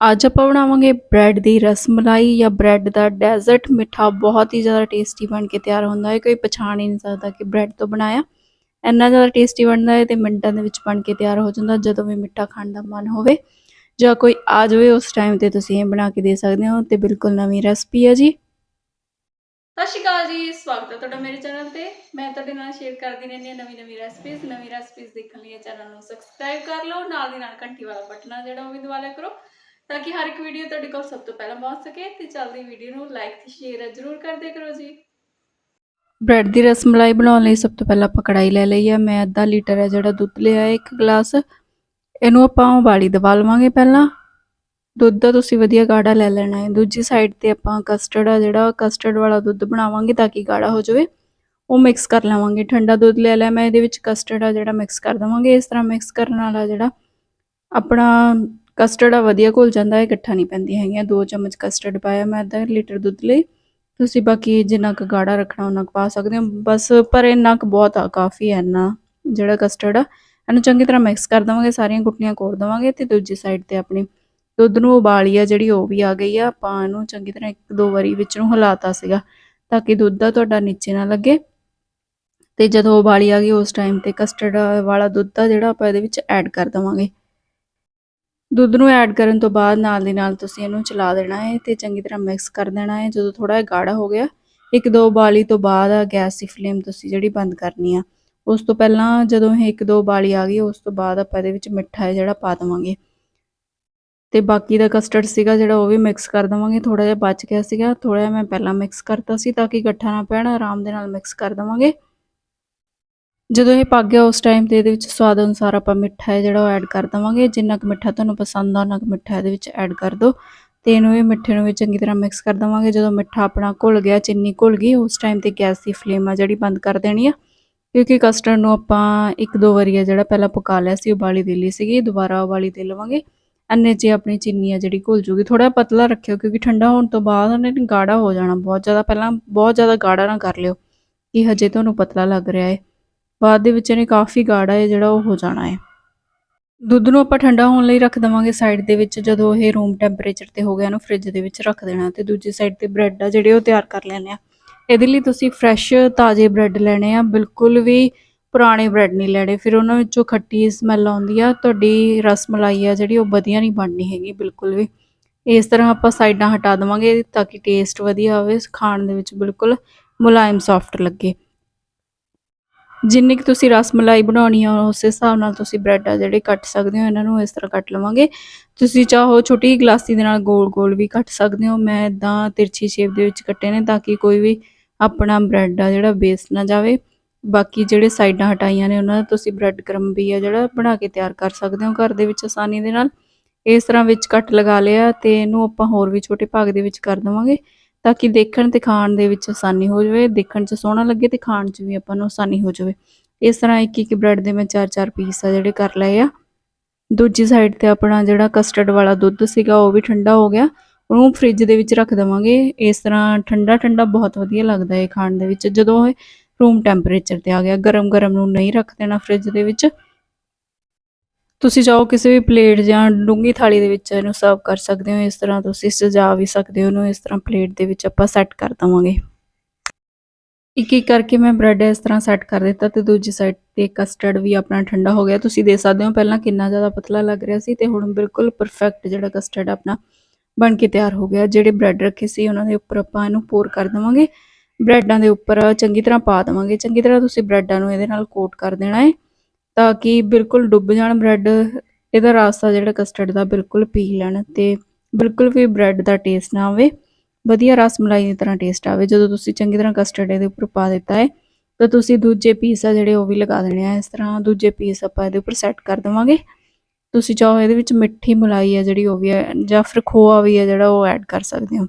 ਅੱਜ ਆਪਾਂ ਬਣਾਵਾਂਗੇ ਬ੍ਰੈਡ ਦੀ ਰਸਮਲਾਈ ਜਾਂ ਬ੍ਰੈਡ ਦਾ ਡੈਜ਼ਰਟ। ਮਿੱਠਾ ਬਹੁਤ ਹੀ ਜ਼ਿਆਦਾ ਟੇਸਟੀ ਬਣ ਕੇ ਤਿਆਰ ਹੁੰਦਾ ਹੈ। ਕੋਈ ਪਛਾਣ ਹੀ ਨਹੀਂ ਸਕਦਾ ਕਿ ਬ੍ਰੈਡ ਤੋਂ ਬਣਾਇਆ। ਇੰਨਾ ਜ਼ਿਆਦਾ ਟੇਸਟੀ ਬਣਦਾ ਹੈ ਤੇ ਮਿੰਟਾਂ ਦੇ ਵਿੱਚ ਬਣ ਕੇ ਤਿਆਰ ਹੋ ਜਾਂਦਾ ਜਦੋਂ ਵੀ ਮਿੱਠਾ ਖਾਣ ਦਾ ਮਨ ਹੋਵੇ। ਜਾਂ ਕੋਈ ਆ ਜਾਵੇ ਉਸ ਟਾਈਮ ਤੇ ਤੁਸੀਂ ਇਹ ਬਣਾ ਕੇ ਦੇ ਸਕਦੇ ਹੋ ਤੇ ਬਿਲਕੁਲ ਨਵੀਂ ਰੈਸਪੀ ਹੈ ਜੀ। ਸਤਿ ਸ਼੍ਰੀ ਅਕਾਲ ਜੀ, ਸਵਾਗਤ ਹੈ ਤੁਹਾਡਾ ਮੇਰੇ ਚੈਨਲ ਤੇ। ਮੈਂ ਤੁਹਾਡੇ ਨਾਲ ਸ਼ੇਅਰ ਕਰਦੀ ਰਹਿੰਦੀ ਹਾਂ ਨਵੀਂ ਨਵੀਂ ਰੈਸਪੀਜ਼ ਨਵੀਂ ਰੈਸਪੀਜ਼ ਦੇਖਣ ਲਈ ਚੈਨਲ ਨੂੰ ਸਬਸਕ੍ਰਾਈਬ ਕਰ ਲਓ। ਨਾਲ ਦੀ ਨਾਲ ਘੰਟੀ ਵਾਲਾ ਬਟਨ ਜਿਹੜਾ ਉਹ ਵੀ ਦਬਾ ਲਿਆ ਕਰੋ। ਤਾਂ ਕਿ ਹਰ ਇੱਕ ਵੀਡੀਓ ਤੁਹਾਡੇ ਕੋਲ ਸਭ ਤੋਂ ਪਹਿਲਾਂ ਪਹੁੰਚ ਸਕੇ ਤੇ ਚੱਲਦੀ ਵੀਡੀਓ ਨੂੰ ਲਾਈਕ ਤੇ ਸ਼ੇਅਰ ਜ਼ਰੂਰ ਕਰ ਕਰੋ ਜੀ। ਬ੍ਰੈਡ ਦੀ ਰਸਮਲਾਈ ਬਣਾਉਣ ਲਈ ਸਭ ਤੋਂ ਪਹਿਲਾਂ ਆਪਾਂ ਕੜਾਈ ਲੈ ਲਈ ਹੈ ਮੈਂ ਅੱਧਾ ਲੀਟਰ ਹੈ ਜਿਹੜਾ ਦੁੱਧ ਲਿਆ ਹੈ, ਇੱਕ ਗਲਾਸ। ਇਹਨੂੰ ਆਪਾਂ ਉਬਾਲੀ ਦਵਾ ਲਵਾਂਗੇ ਪਹਿਲਾਂ। ਦੁੱਧ ਦਾ ਤੁਸੀਂ ਵਧੀਆ ਗਾੜਾ ਲੈ ਲੈਣਾ ਹੈ। ਦੂਜੀ ਸਾਈਡ ਤੇ ਆਪਾਂ ਕਸਟਰਡ ਆ ਜਿਹੜਾ ਕਸਟਰਡ ਵਾਲਾ ਦੁੱਧ ਬਣਾਵਾਂਗੇ ਤਾਂ ਕਿ ਗਾੜਾ ਹੋ ਜਾਵੇ। ਉਹ ਮਿਕਸ ਕਰ ਲਵਾਂਗੇ। ਠੰਡਾ ਦੁੱਧ ਲੈ ਲਿਆ। ਮੈਂ ਇਹਦੇ ਵਿੱਚ ਕਸਟਰਡ ਆ ਜਿਹੜਾ ਮਿਕਸ ਕਰ ਦਵਾਂਗੇ। ਇਸ ਤਰ੍ਹਾਂ ਮਿਕਸ ਕਰਨ ਵਾਲਾ ਜਿਹੜਾ ਆਪਣਾ ਕਸਟਰਡ ਆ, ਵਧੀਆ ਘੁਲ ਜਾਂਦਾ ਹੈ, ਇਕੱਠਾ ਨਹੀਂ ਪੈਂਦੀ ਹੈਗੀਆਂ। 2 ਚਮਚ ਕਸਟਰਡ ਪਾਇਆ ਮੈਂ ਅੱਧਾ ਲੀਟਰ ਦੁੱਧ ਲਈ। ਤੁਸੀਂ ਬਾਕੀ ਜਿੰਨਾ ਕੁ ਗਾੜਾ ਰੱਖਣਾ ਉਹਨਾਂ ਕੁ ਪਾ ਸਕਦੇ ਹੋ। ਬਸ ਪਰ ਇੰਨਾ ਕੁ ਬਹੁਤ ਆ, ਕਾਫੀ ਹੈ ਇੰਨਾ ਜਿਹੜਾ ਕਸਟਰਡ ਆ। ਇਹਨੂੰ ਚੰਗੀ ਤਰ੍ਹਾਂ ਮਿਕਸ ਕਰ ਦਵਾਂਗੇ, ਸਾਰੀਆਂ ਗੁੱਟੀਆਂ ਕੋਰ ਦਵਾਂਗੇ ਤੇ ਦੂਜੀ ਸਾਈਡ ਤੇ ਆਪਣੇ ਦੁੱਧ ਨੂੰ ਉਬਾਲੀ ਆ, ਜਿਹੜੀ ਉਹ ਵੀ ਆ ਗਈ ਆ। ਆਪਾਂ ਇਹਨੂੰ ਚੰਗੀ ਤਰ੍ਹਾਂ ਇੱਕ ਦੋ ਵਾਰੀ ਵਿੱਚ ਨੂੰ ਹਿਲਾਤਾ ਸੀਗਾ, ਤਾਂ ਕਿ ਦੁੱਧ ਦਾ ਤੁਹਾਡਾ ਨੀਚੇ ਨਾ ਲੱਗੇ। ਤੇ ਜਦੋਂ ਉਬਾਲੀ ਆ ਗਈ, ਉਸ ਟਾਈਮ ਤੇ ਕਸਟਰਡ ਵਾਲਾ ਦੁੱਧ ਦਾ ਜਿਹੜਾ ਆਪਾਂ ਇਹਦੇ ਵਿੱਚ ਐਡ ਕਰ ਦਵਾਂਗੇ। ਦੁੱਧ ਨੂੰ ਐਡ ਕਰਨ ਤੋਂ ਬਾਅਦ ਨਾਲ ਦੀ ਨਾਲ ਤੁਸੀਂ ਇਹਨੂੰ ਚਲਾ ਦੇਣਾ ਹੈ ਤੇ ਚੰਗੀ ਤਰ੍ਹਾਂ ਮਿਕਸ ਕਰ ਦੇਣਾ ਹੈ। ਜਦੋਂ ਥੋੜਾ ਜਿਹਾ ਗਾੜਾ ਹੋ ਗਿਆ, ਇੱਕ ਦੋ ਉਬਾਲੀ ਤੋਂ ਬਾਅਦ ਗੈਸ ਦੀ ਫਲੇਮ ਤੁਸੀਂ ਜਿਹੜੀ ਬੰਦ ਕਰਨੀ ਆ, ਉਸ ਤੋਂ ਪਹਿਲਾਂ ਜਦੋਂ ਇਹ ਇੱਕ ਦੋ ਉਬਾਲੀ ਆ ਗਈ, ਉਸ ਤੋਂ ਬਾਅਦ ਆਪਾਂ ਇਹਦੇ ਵਿੱਚ ਮਿੱਠਾ ਹੈ ਜਿਹੜਾ ਪਾ ਦਵਾਂਗੇ। ਤੇ ਬਾਕੀ ਦਾ ਕਸਟਰਡ ਸੀਗਾ ਜਿਹੜਾ ਉਹ ਵੀ ਮਿਕਸ ਕਰ ਦਵਾਂਗੇ। ਥੋੜਾ ਜਿਹਾ ਬਚ ਗਿਆ ਸੀਗਾ ਥੋੜਾ ਜਿਹਾ ਮੈਂ ਪਹਿਲਾਂ ਮਿਕਸ ਕਰਤਾ ਸੀ ਤਾਂ ਕਿ ਇਕੱਠਾ ਨਾ ਪੈਣ, ਆਰਾਮ ਦੇ ਨਾਲ ਮਿਕਸ ਕਰ ਦਵਾਂਗੇ। ਜਦੋਂ ਇਹ ਪੱਕ ਗਿਆ ਉਸ ਟਾਈਮ ਤੇ ਇਹਦੇ ਵਿੱਚ ਸਵਾਦ ਅਨੁਸਾਰ ਆਪਾਂ ਮਿੱਠਾ ਹੈ ਜਿਹੜਾ ਉਹ ਐਡ ਕਰ ਦਵਾਂਗੇ। ਜਿੰਨਾ ਕੁ ਮਿੱਠਾ ਤੁਹਾਨੂੰ ਪਸੰਦ ਆ, ਉਹਨਾਂ ਕੁ ਮਿੱਠਾ ਇਹਦੇ ਵਿੱਚ ਐਡ ਕਰ ਦਿਓ ਤੇ ਇਹਨੂੰ ਵੀ ਮਿੱਠੇ ਨੂੰ ਵੀ ਚੰਗੀ ਤਰ੍ਹਾਂ ਮਿਕਸ ਕਰ ਦਵਾਂਗੇ। ਜਦੋਂ ਮਿੱਠਾ ਆਪਣਾ ਘੁਲ ਗਿਆ, ਚੀਨੀ ਘੁਲ ਗਈ, ਉਸ ਟਾਈਮ ਤੇ ਗੈਸ ਦੀ ਫਲੇਮ ਆ ਜਿਹੜੀ ਬੰਦ ਕਰ ਦੇਣੀ ਆ। ਕਿਉਂਕਿ ਕਸਟਰਡ ਨੂੰ ਆਪਾਂ ਇੱਕ ਦੋ ਵਾਰੀ ਆ ਜਿਹੜਾ ਪਹਿਲਾਂ ਪਕਾ ਲਿਆ ਸੀ, ਉਬਾਲੀ ਦੇ ਲਈ ਸੀਗੀ। ਦੁਬਾਰਾ ਉਬਾਲੀ ਦੇ ਲਵਾਂਗੇ। ਅੰਨੇ ਜੇ ਆਪਣੀ ਚੀਨੀ ਆ ਜਿਹੜੀ ਘੁਲ ਜੂਗੀ। ਥੋੜਾ ਪਤਲਾ ਰੱਖਿਓ, ਕਿਉਂਕਿ ਠੰਡਾ ਹੋਣ ਤੋਂ ਬਾਅਦ ਉਹਨੇ ਗਾੜਾ ਹੋ ਜਾਣਾ। ਬਹੁਤ ਜ਼ਿਆਦਾ ਪਹਿਲਾਂ ਬਹੁਤ ਜ਼ਿਆਦਾ ਗਾੜਾ ਨਾ ਕਰ ਲਿਓ, ਕਿ ਹਜੇ ਤੁਹਾਨੂੰ ਪਤਲਾ ਲੱਗ ਰਿਹਾ ਹੈ ਬਾਅਦ ਦੇ ਵਿੱਚ ਇਹਨੇ ਕਾਫੀ ਗਾੜਾ ਹੈ ਜਿਹੜਾ ਉਹ ਹੋ ਜਾਣਾ ਹੈ। ਦੁੱਧ ਨੂੰ ਆਪਾਂ ਠੰਡਾ ਹੋਣ ਲਈ ਰੱਖ ਦਵਾਂਗੇ ਸਾਈਡ ਦੇ ਵਿੱਚ, ਜਦੋਂ ਇਹ ਰੂਮ ਟੈਂਪਰੇਚਰ ਤੇ ਹੋ ਗਿਆ ਇਹਨੂੰ ਫ੍ਰਿਜ ਦੇ ਵਿੱਚ ਰੱਖ ਦੇਣਾ ਤੇ ਦੂਜੀ ਸਾਈਡ ਤੇ ਬ੍ਰੈਡ ਆ ਜਿਹੜੇ ਉਹ ਤਿਆਰ ਕਰ ਲੈਣੇ ਆ। ਇਹਦੇ ਲਈ ਤੁਸੀਂ ਫਰੈਸ਼ ਤਾਜ਼ੇ ਬ੍ਰੈਡ ਲੈਣੇ ਆ, ਬਿਲਕੁਲ ਵੀ ਪੁਰਾਣੇ ਬ੍ਰੈਡ ਨਹੀਂ ਲੈਣੇ। ਫਿਰ ਉਹਨਾਂ ਵਿੱਚੋਂ ਖੱਟੀ ਸਮੈਲ ਆਉਂਦੀ ਆ, ਤੁਹਾਡੀ ਰਸ ਮਲਾਈ ਆ ਜਿਹੜੀ ਉਹ ਵਧੀਆ ਨਹੀਂ ਬਣਨੀ ਹੈਗੀ, ਬਿਲਕੁਲ ਵੀ। ਇਸ ਤਰ੍ਹਾਂ ਆਪਾਂ ਸਾਈਡਾਂ ਹਟਾ ਦਵਾਂਗੇ ਤਾਂ ਕਿ ਟੇਸਟ ਵਧੀਆ ਆਵੇ, ਖਾਣ ਦੇ ਵਿੱਚ ਬਿਲਕੁਲ ਮੁਲਾਇਮ ਸੌਫਟ ਲੱਗੇ। ਜਿੰਨੀ ਕਿ ਤੁਸੀਂ ਰਸ ਮਲਾਈ ਬਣਾਉਣੀ ਆ, ਉਸ ਹਿਸਾਬ ਨਾਲ ਤੁਸੀਂ ਬ੍ਰੈਡ ਆ ਜਿਹੜੇ ਕੱਟ ਸਕਦੇ ਹੋ, ਇਹਨਾਂ ਨੂੰ ਇਸ ਤਰ੍ਹਾਂ ਕੱਟ ਲਵਾਂਗੇ। ਤੁਸੀਂ ਚਾਹੋ ਛੋਟੀ ਗਲਾਸੀ ਦੇ ਨਾਲ ਗੋਲ-ਗੋਲ ਵੀ ਕੱਟ ਸਕਦੇ ਹੋ। ਮੈਂ ਇਦਾਂ ਤਿਰਛੀ ਸ਼ੇਪ ਦੇ ਵਿੱਚ ਕੱਟੇ ਨੇ ਤਾਂ ਕਿ ਕੋਈ ਵੀ ਆਪਣਾ ਬ੍ਰੈਡ ਆ ਜਿਹੜਾ ਵੇਸਟ ਨਾ ਜਾਵੇ। ਬਾਕੀ ਜਿਹੜੇ ਸਾਈਡਾਂ ਹਟਾਈਆਂ ਨੇ, ਉਹਨਾਂ ਦਾ ਤੁਸੀਂ ਬ੍ਰੈਡ ਕਰਮ ਵੀ ਆ ਜਿਹੜਾ ਬਣਾ ਕੇ ਤਿਆਰ ਕਰ ਸਕਦੇ ਹੋ ਘਰ ਦੇ ਵਿੱਚ ਆਸਾਨੀ ਦੇ ਨਾਲ। ਇਸ ਤਰ੍ਹਾਂ ਵਿੱਚ ਕੱਟ ਲਗਾ ਲਿਆ ਤੇ ਇਹਨੂੰ ਆਪਾਂ ਹੋਰ ਵੀ ਛੋਟੇ ਭਾਗ ਦੇ ਵਿੱਚ ਕਰ ਦਵਾਂਗੇ। ਤਾਂ ਕਿ ਦੇਖਣ ਤੇ ਖਾਣ ਦੇ ਵਿੱਚ ਆਸਾਨੀ ਹੋ ਜਾਵੇ, ਦੇਖਣ 'ਚ ਸੋਹਣਾ ਲੱਗੇ ਤੇ ਖਾਣ 'ਚ ਵੀ ਆਪਾਂ ਨੂੰ ਆਸਾਨੀ ਹੋ ਜਾਵੇ। ਇਸ ਤਰ੍ਹਾਂ ਇੱਕ ਇੱਕ ਬ੍ਰੈਡ ਦੇ ਮੈਂ ਚਾਰ ਚਾਰ ਪੀਸ ਆ ਜਿਹੜੇ ਕਰ ਲਏ ਆ। ਦੂਜੀ ਸਾਈਡ ਤੇ ਆਪਣਾ ਜਿਹੜਾ ਕਸਟਰਡ ਵਾਲਾ ਦੁੱਧ ਸੀਗਾ ਉਹ ਵੀ ਠੰਡਾ ਹੋ ਗਿਆ। ਉਹਨੂੰ ਫ੍ਰਿਜ ਦੇ ਵਿੱਚ ਰੱਖ ਦਵਾਂਗੇ। ਇਸ ਤਰ੍ਹਾਂ ਠੰਡਾ ਠੰਡਾ ਬਹੁਤ ਵਧੀਆ ਲੱਗਦਾ ਹੈ ਖਾਣ ਦੇ ਵਿੱਚ। ਜਦੋਂ ਇਹ ਰੂਮ ਟੈਂਪਰੇਚਰ ਤੇ ਆ ਗਿਆ ਗਰਮ ਗਰਮ ਨੂੰ ਨਹੀਂ ਰੱਖ ਦੇਣਾ ਫ੍ਰਿਜ ਦੇ ਵਿੱਚ। ਤੁਸੀਂ ਚਾਹੋ ਕਿਸੇ ਵੀ ਪਲੇਟ ਜਾਂ ਡੂੰਗੀ ਥਾਲੀ ਦੇ ਵਿੱਚ ਇਹਨੂੰ ਸਰਵ ਕਰ ਸਕਦੇ ਹੋ, ਇਸ ਤਰ੍ਹਾਂ ਤੁਸੀਂ ਸਜਾ ਵੀ ਸਕਦੇ ਹੋ ਇਹਨੂੰ, ਇਸ ਤਰ੍ਹਾਂ ਪਲੇਟ ਦੇ ਵਿੱਚ ਆਪਾਂ ਸੈੱਟ ਕਰ ਦਵਾਂਗੇ। ਇੱਕ ਇੱਕ ਕਰਕੇ ਮੈਂ ਬ੍ਰੈਡ ਇਸ ਤਰ੍ਹਾਂ ਸੈੱਟ ਕਰ ਦਿੱਤਾ ਤੇ ਦੂਜੀ ਸਾਈਡ ਤੇ ਕਸਟਰਡ ਵੀ ਆਪਣਾ ਠੰਡਾ ਹੋ ਗਿਆ। ਤੁਸੀਂ ਦੇਖ ਸਕਦੇ ਹੋ ਪਹਿਲਾਂ ਕਿੰਨਾ ਜ਼ਿਆਦਾ ਪਤਲਾ ਲੱਗ ਰਿਹਾ ਸੀ ਤੇ ਹੁਣ ਬਿਲਕੁਲ ਪਰਫੈਕਟ ਜਿਹੜਾ ਕਸਟਰਡ ਆਪਣਾ ਬਣ ਕੇ ਤਿਆਰ ਹੋ ਗਿਆ। ਜਿਹੜੇ ਬ੍ਰੈਡ ਰੱਖੇ ਸੀ ਉਹਨਾਂ ਦੇ ਉੱਪਰ ਆਪਾਂ ਇਹਨੂੰ ਪੋਰ ਕਰ ਦਵਾਂਗੇ। ਬ੍ਰੈਡਾਂ ਦੇ ਉੱਪਰ ਚੰਗੀ ਤਰ੍ਹਾਂ ਪਾ ਦਵਾਂਗੇ। ਚੰਗੀ ਤਰ੍ਹਾਂ ਤੁਸੀਂ ਬ੍ਰੈਡਾਂ ਨੂੰ ਇਹਦੇ ਨਾਲ ਕੋਟ ਕਰ ਦੇਣਾ ਹੈ। ਤਾਂ ਕਿ ਬਿਲਕੁਲ ਡੁੱਬ ਜਾਣ ਬ੍ਰੈਡ, ਇਹਦਾ ਰਾਸਤਾ ਜਿਹੜਾ ਕਸਟਰਡ ਦਾ ਬਿਲਕੁਲ ਪੀ ਲੈਣ ਤੇ ਬਿਲਕੁਲ ਵੀ ਬ੍ਰੈਡ ਦਾ ਟੇਸਟ ਨਾ ਆਵੇ। ਵਧੀਆ ਰਸ ਮਲਾਈ ਦੀ ਤਰ੍ਹਾਂ ਟੇਸਟ ਆਵੇ। ਜਦੋਂ ਤੁਸੀਂ ਚੰਗੀ ਤਰ੍ਹਾਂ ਕਸਟਰਡ ਇਹਦੇ ਉੱਪਰ ਪਾ ਦਿੱਤਾ ਹੈ, ਤਾਂ ਤੁਸੀਂ ਦੂਜੇ ਪੀਸ ਆ ਜਿਹੜੇ ਉਹ ਵੀ ਲਗਾ ਦੇਣੇ ਆ। ਇਸ ਤਰ੍ਹਾਂ ਦੂਜੇ ਪੀਸ ਆਪਾਂ ਇਹਦੇ ਉੱਪਰ ਸੈੱਟ ਕਰ ਦੇਵਾਂਗੇ। ਤੁਸੀਂ ਚਾਹੋ ਇਹਦੇ ਵਿੱਚ ਮਿੱਠੀ ਮਲਾਈ ਆ ਜਿਹੜੀ ਉਹ ਵੀ ਹੈ ਜਾਂ ਫਿਰ ਖੋਆ ਵੀ ਹੈ ਜਿਹੜਾ ਉਹ ਐਡ ਕਰ ਸਕਦੇ ਹੋ।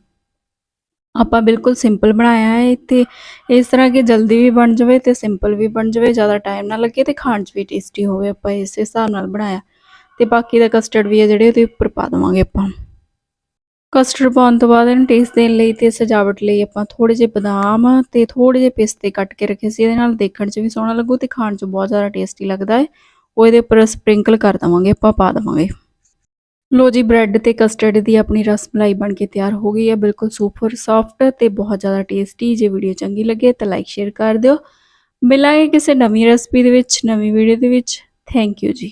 ਆਪਾਂ ਬਿਲਕੁਲ ਸਿੰਪਲ ਬਣਾਇਆ ਹੈ ਤੇ ਇਸ ਤਰ੍ਹਾਂ ਕਿ ਜਲਦੀ ਵੀ ਬਣ ਜਾਵੇ ਤੇ ਸਿੰਪਲ ਵੀ ਬਣ ਜਾਵੇ, ਜ਼ਿਆਦਾ ਟਾਈਮ ਨਾ ਲੱਗੇ ਤੇ ਖਾਣ 'ਚ ਵੀ ਟੇਸਟੀ ਹੋਵੇ ਆਪਾਂ ਇਸ ਹਿਸਾਬ ਨਾਲ ਬਣਾਇਆ। ਤੇ ਬਾਕੀ ਦਾ ਕਸਟਰਡ ਵੀ ਹੈ ਜਿਹੜੇ ਉਹਦੇ ਉੱਪਰ ਪਾ ਦਵਾਂਗੇ ਆਪਾਂ। ਕਸਟਰਡ ਪਾਉਣ ਤੋਂ ਬਾਅਦ ਇਹਨੂੰ ਟੇਸਟ ਦੇਣ ਲਈ ਤੇ ਸਜਾਵਟ ਲਈ ਆਪਾਂ ਥੋੜੇ ਜਿਹੇ ਬਦਾਮ ਤੇ ਥੋੜੇ ਜਿਹੇ ਪਿਸਤੇ ਕੱਟ ਕੇ ਰੱਖੇ ਸੀ। ਇਹਦੇ ਨਾਲ ਦੇਖਣ 'ਚ ਵੀ ਸੋਹਣਾ ਲੱਗੂ ਤੇ ਖਾਣ 'ਚ ਬਹੁਤ ਜ਼ਿਆਦਾ ਟੇਸਟੀ ਲੱਗਦਾ ਹੈ। ਉਹ ਇਹਦੇ ਉੱਪਰ ਸਪ੍ਰਿੰਕਲ ਕਰ ਦਵਾਂਗੇ, ਆਪਾਂ ਪਾ ਦਵਾਂਗੇ। ਲੋ ਜੀ ਬ੍ਰੈਡ ਤੇ ਕਸਟਰਡ ਦੀ ਆਪਣੀ ਰਸਮਲਾਈ ਬਣ ਕੇ ਤਿਆਰ ਹੋ ਗਈ ਹੈ। ਬਿਲਕੁਲ ਸੁਪਰ ਸੌਫਟ ਤੇ ਬਹੁਤ ਜ਼ਿਆਦਾ ਟੇਸਟੀ ਜੇ ਵੀਡੀਓ ਚੰਗੀ ਲੱਗੇ ਤਾਂ ਲਾਈਕ ਸ਼ੇਅਰ ਕਰ ਦਿਓ। ਮਿਲਾਂਗੇ ਕਿਸੇ ਨਵੀਂ ਰੈਸਪੀ ਦੇ ਵਿੱਚ, ਨਵੀਂ ਵੀਡੀਓ ਦੇ ਵਿੱਚ। ਥੈਂਕ ਯੂ ਜੀ।